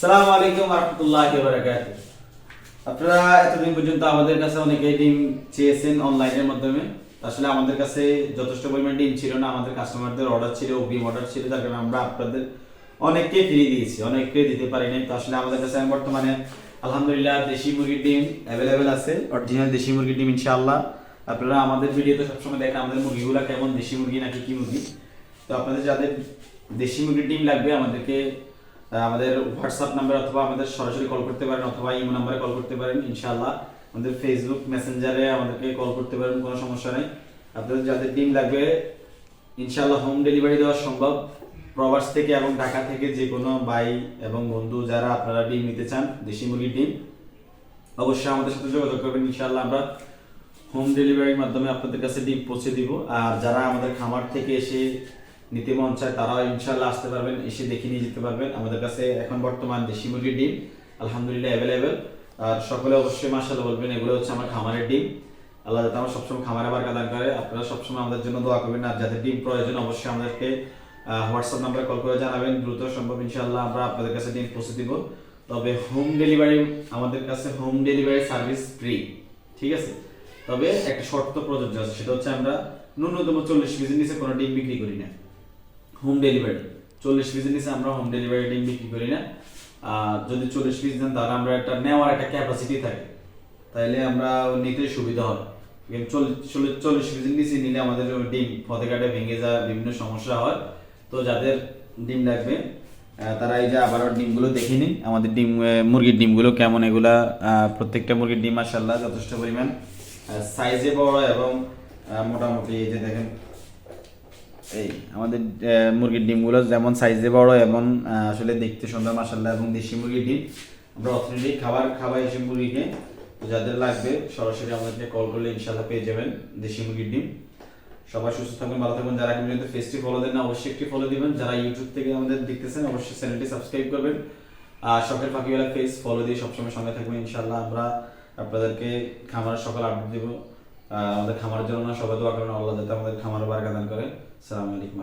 সালাম আলাইকুম রহমতুল্লাহ বারাকাতুহ। আপনারা এতদিন পর্যন্ত আমাদের কাছে অনেকেই ডিম চেয়েছেন অনলাইনের মাধ্যমে। আসলে আমাদের কাছে যথেষ্ট পরিমাণ ডিম ছিল না, আমাদের কাস্টমারদের অর্ডার ছিল অগ্রিম অর্ডার ছিল, যার কারণে আমরা আপনাদের অনেককে ফ্রি দিয়েছি, অনেককে দিতে পারি নাই তো আসলে আমাদের কাছে বর্তমানে আলহামদুলিল্লাহ দেশি মুরগির ডিম অ্যাভেলেবেল আছে অরিজিনাল দেশি মুরগির ডিম ইনশাআল্লাহ। আপনারা আমাদের ভিডিওতে সবসময় দেখেন আমাদের মুরগিগুলো কেমন, দেশি মুরগি নাকি কি মুরগি। তো আপনাদের যাদের দেশি মুরগির ডিম লাগবে আমাদেরকে আমাদের হোয়াটসঅ্যাপ নাম্বার অথবা আমাদের সরাসরি কল করতে পারেন অথবা ইমো নাম্বারে কল করতে পারেন, ইনশাআল্লাহ। আমাদের ফেসবুক মেসেঞ্জারে আমাদেরকে কল করতে পারেন, কোনো সমস্যা নেই। আপনাদের যাদের ডিম লাগবে, ইনশাআল্লাহ হোম ডেলিভারি দেওয়া সম্ভব। প্রবাস থেকে এবং ঢাকা থেকে যে কোনো ভাই এবং বন্ধু যারা আপনারা ডিম নিতে চান, দেশি মুরগির ডিম অবশ্যই আমাদের সাথে যোগাযোগ করবেন, ইনশাআল্লাহ আমরা হোম ডেলিভারির মাধ্যমে আপনাদের কাছে ডিম পৌঁছে দিব। আর যারা আমাদের খামার থেকে এসে নিতে মন চায় তারা ইনশাল্লাহ আসতে পারবেন, এসে দেখে নিয়ে যেতে পারবেন। আমাদের কাছে এখন বর্তমান দেশি মুরগির ডিম, আলহামদুলিল্লাহ অ্যাভেলেবেল আর সকলে অবশ্যই মাসাল্লাহ বলবেন, এগুলো হচ্ছে আমার খামারের ডিম। আল্লাহ যাতে আমার সবসময় খামারে বারকা দান করে আপনারা সবসময় আমাদের জন্য দোয়া করবেন। আর যাদের ডিম প্রয়োজন, অবশ্যই আমাদেরকে হোয়াটসঅ্যাপ নাম্বারে কল করে জানাবেন। দ্রুত সম্ভব ইনশাল্লাহ আমরা আপনাদের কাছে ডিম পৌঁছে দিব। তবে হোম ডেলিভারি আমাদের কাছে হোম ডেলিভারি সার্ভিস ফ্রি ঠিক আছে? তবে একটা শর্ত প্রযোজ্য আছে, সেটা হচ্ছে আমরা ন্যূনতম চল্লিশ কেজির নিচে কোনো ডিম বিক্রি করি না। হোম ডেলিভারি চল্লিশ কেজির নিচে আমরা হোম ডেলিভারি ডিম বিক্রি করি না। যদি চল্লিশ কেজি দেন তাহলে আমরা একটা নেওয়ার একটা ক্যাপাসিটি থাকে। তাইলে আমরা নিতে সুবিধা হয়। চল্লিশ চল্লিশ কেজির নিচে নিলে আমাদের ডিম ফতে কাটে ভেঙে যায়, বিভিন্ন সমস্যা হয়। তো যাদের ডিম লাগবে তারা এই যে আবারও ডিমগুলো দেখে নিন, আমাদের ডিম মুরগির ডিমগুলো কেমন, এগুলা প্রত্যেকটা মুরগির ডিম মাসাল্লাহ যথেষ্ট পরিমাণ সাইজে বড় এবং মোটামুটি এই যে দেখেন এই আমাদের মুরগির ডিমগুলো যেমন সাইজে বড় আহ, আসলে দেখতে সুন্দর মাসাল্লাহ এবং দেশি মুরগির ডিম। আমরা অথেন্টিক খাবার খাওয়াই এসে মুরগিকে। যাদের লাগবে সরাসরি আমাদেরকে কল করলে ইনশাল্লাহ পেয়ে যাবেন দেশি মুরগির ডিম। সবাই সুস্থ থাকবেন ভালো থাকবেন। যারা পর্যন্ত ফেসটি ফলো দেন না অবশ্যই একটি ফলো দিবেন। যারা ইউটিউব থেকে আমাদের দেখতেছেন অবশ্যই চ্যানেলটি সাবস্ক্রাইব করবেন। আর শখের ফাঁকিওয়ালা ফেস ফলো দিয়ে সবসময় সঙ্গে থাকবেন ইনশাল্লাহ আমরা আপনাদেরকে খামারের সকল আপডেট দেবো। আমাদের খামারের জন্য সবাই দোয়া করেন, আল্লাহ যাতে আমাদের খামার বারকা দান করে। সালাম আলাইকুম